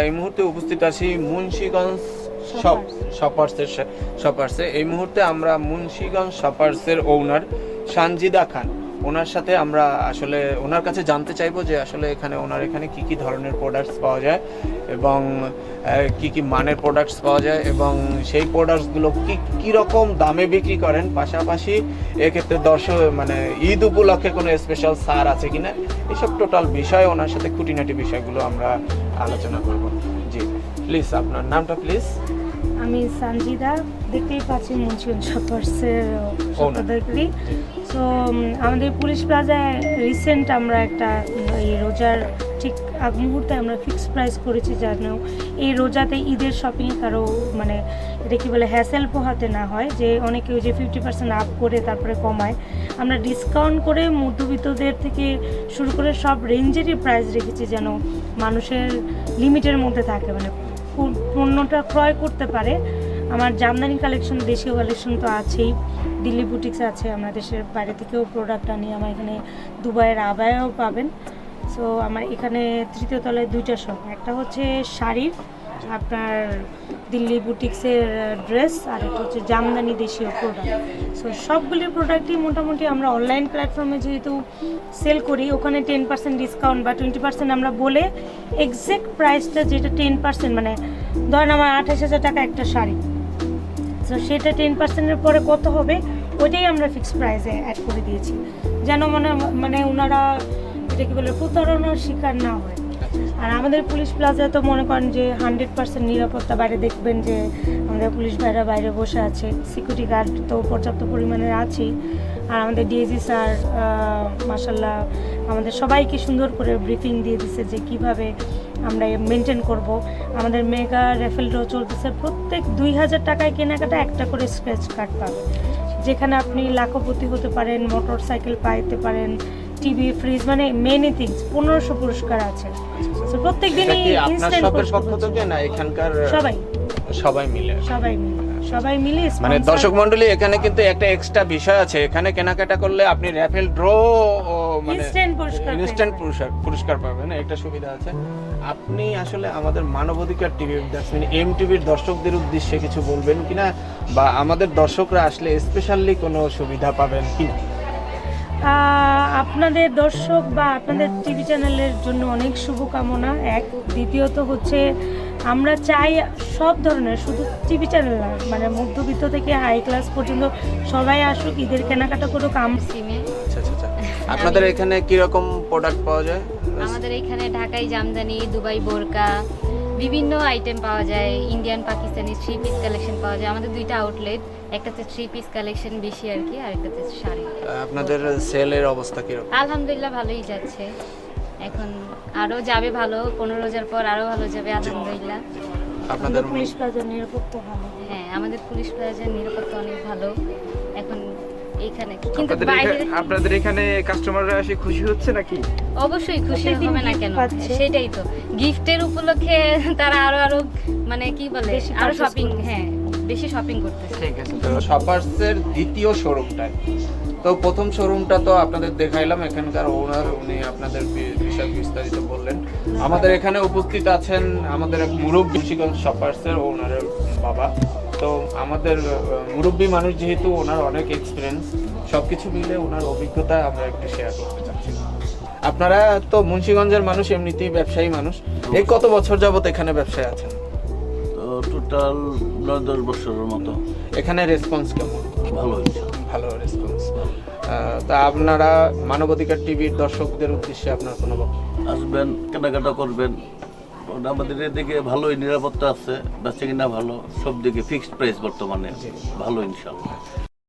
এই মুহূর্তে উপস্থিত আছি মুন্সীগঞ্জ শপ শপার্সের শপার্সে এই মুহূর্তে আমরা মুন্সীগঞ্জ শপার্সের ওনার সানজিদা খান। ওনার সাথে আমরা আসলে ওনার কাছে জানতে চাইব যে আসলে এখানে ওনার এখানে কি কি ধরনের প্রোডাক্টস পাওয়া যায় এবং কি কি মানের প্রোডাক্টস পাওয়া যায় এবং সেই প্রোডাক্টসগুলো কি কি রকম দামে বিক্রি করেন? পাশাপাশি এক্ষেত্রে দর্শক মানে ঈদ উপলক্ষে কোনো স্পেশাল সার আছে কি না এসব টোটাল বিষয় ওনার সাথে খুঁটিনাটি বিষয়গুলো আমরা আলোচনা করব। জি প্লিজ আপনার নামটা প্লিজ আমি সঞ্জিদা দেখতেই পাচ্ছি মুন্সিগঞ্জ শপার্সের সত্তাধারী সো আমাদের পুলিশ প্লাজায় রিসেন্ট আমরা একটা, এই রোজার ঠিক আগ মুহূর্তে আমরা ফিক্সড প্রাইস করেছি যেন এই রোজাতে ঈদের শপিংয়ে কারও মানে এটা কী বলে হ্যাসেল পোহাতে না হয়, যে অনেকে ওই যে ফিফটি পার্সেন্ট আপ করে তারপরে কমায়। আমরা ডিসকাউন্ট করে মধ্যবিত্তদের থেকে শুরু করে সব রেঞ্জেরই প্রাইস রেখেছি যেন মানুষের লিমিটের মধ্যে থাকে মানে পণ্যটা ক্রয় করতে পারে। আমার জামদানি কালেকশন দেশীয় কালেকশন তো আছেই। দিল্লি বুটিক্স আছে, আমরা দেশের বাইরে থেকেও প্রোডাক্ট আনি, আমার এখানে দুবাইয়ের আবায়াও পাবেন। সো আমার এখানে তৃতীয় তলায় দুইটা শপ একটা হচ্ছে শাড়ির, আপনার দিল্লি বুটিক্সের ড্রেস আর একটা হচ্ছে জামদানি দেশীয় প্রোডাক্ট সো সবগুলির প্রোডাক্টই মোটামুটি আমরা অনলাইন প্ল্যাটফর্মে যেহেতু সেল করি, ওখানে টেন পার্সেন্ট ডিসকাউন্ট বা টোয়েন্টি পার্সেন্ট আমরা বলে এক্সাক্ট প্রাইসটা যেটা টেন পার্সেন্ট মানে ধরেন আমার আঠাশ হাজার টাকা একটা শাড়ি। তো সেটা টেন পার্সেন্টের পরে কত হবে, ওইটাই আমরা ফিক্সড প্রাইসে অ্যাড করে দিয়েছি। যেন মানে মানে ওনারা এটা কী বলে প্রতারণার শিকার না হয়। আর আমাদের পুলিশ প্লাজা তো মনে করেন যে হান্ড্রেড পার্সেন্ট নিরাপত্তা, বাইরে দেখবেন যে আমাদের পুলিশ ভাইরা বাইরে বসে আছে। সিকিউরিটি গার্ড তো পর্যাপ্ত পরিমাণের আছেই। আর আমাদের ডিএজি স্যার মাসাল্লাহ আমাদের সবাইকে সুন্দর করে ব্রিফিং দিয়ে দিছে যে কীভাবে আমরা মেনটেন করব। আমাদের মেগা রেফেল ড্র চলতেছে প্রত্যেক দুই হাজার টাকায় কেনাকাটা একটা করে স্ক্র্যাচ কার্ড পাবে। যেখানে আপনি লাখপতি হতে পারেন মোটর সাইকেল পাইতে পারেন টিভি ফ্রিজ মানে মেনি থিংস পনেরোশো পুরস্কার আছে। So, প্রত্যেক দিনই ইনস্ট্যান্ট পক্ষ থেকে না এখানকার সবাই। সবাই মিলে? সবাই মিলে। সবাই মিলে মানে দর্শক মন্ডলী এখানে কিন্তু একটা এক্সট্রা বিষয় আছে। এখানে কেনাকাটা করলে আপনি র্যাফেল ড্র মানে ইনস্ট্যান্ট পুরস্কার পুরস্কার পাবেন একটা সুবিধা আছে। আপনি আসলে আমাদের মানবাধিকার টিভি মানে এম টিভির দর্শকদের উদ্দেশ্যে কিছু বলবেন কিনা? বা আমাদের দর্শকরা আসলে স্পেশালি কোনো সুবিধা পাবেন কিনা? আপনাদের দর্শক বা আপনাদের টিভি চ্যানেলের জন্য অনেক শুভকামনা। এক দ্বিতীয়ত হচ্ছে আমরা চাই সব ধরনের শুধু টিভি চ্যানেল না মানে মধ্যবিত্ত থেকে হাই ক্লাস পর্যন্ত সবাই আসুক ঈদের কেনাকাটা করুক আম সিমে। আচ্ছা আচ্ছা আচ্ছা। আপনাদের এখানে কীরকম প্রোডাক্ট পাওয়া যায়? আমাদের এখানে ঢাকাই জামদানি দুবাই বোরকা বিভিন্ন আইটেম পাওয়া যায় Indian Pakistani three piece collection পাওয়া যায়। আমাদের দুইটা আউটলেট একটাতে থ্রি পিস কালেকশন বেশি আর কি আর একটাতে শাড়ি। আপনাদের সেলের অবস্থা কীরকম? আলহামদুলিল্লাহ ভালোই যাচ্ছে। এখন আরও যাবে ভালো পনেরো রোজার পর আরও ভালো যাবে আলহামদুলিল্লাহ। আপনাদের পুলিশ প্লাজার নিরাপত্তা ভালো। হ্যাঁ আমাদের পুলিশ প্লাজার নিরাপত্তা অনেক ভালো। এখন এইখানে কিন্তু আপনাদের বাইরে আপনাদের এখানে কাস্টমাররা এসে খুশি হচ্ছে নাকি? অবশ্যই খুশি হবে না কেন? সেটাই তো। গিফটের উপলক্ষে তারা আরও আরও মানে কি বলে? আরও শপিং হ্যাঁ বেশি শপিং করতেছে। ঠিক আছে শপার্সের দ্বিতীয় শোরুমটায় তো প্রথম শোরুমটা তো আপনাদের দেখাইলাম, এখানকার ওনার উনি আপনাদের বিষয় বিস্তারিত বললেন। আমাদের এখানে উপস্থিত আছেন আমাদের এক মুরব্বী শিগঞ্জ শপার্সের ওনারের বাবা। তো আমাদের মুরব্বী মানুষ যেহেতু ওনার অনেক এক্সপিরিয়েন্স সবকিছু মিলে ওনার অভিজ্ঞতা আমরা একটু শেয়ার করতে চাচ্ছি। আপনারা তো মুন্সিগঞ্জের মানুষ, এমনিতেই ব্যবসায়ী মানুষ। এই কত বছর যাবত এখানে ব্যবসায় আছেন? টোটাল নয় দশ বছরের মতো। এখানে রেসপন্স কেমন? ভালো ভালো রেসপন্স তা আপনারা মানবাধিকার টিভির দর্শকদের উদ্দেশ্যে আপনার কোনো আসবেন কেনাকাটা করবেন। আমাদের এদিকে ভালোই নিরাপত্তা আছে বেচা কিনা ভালো সব দিকে ফিক্সড প্রাইস বর্তমানে ভালো ইনশাল্লাহ।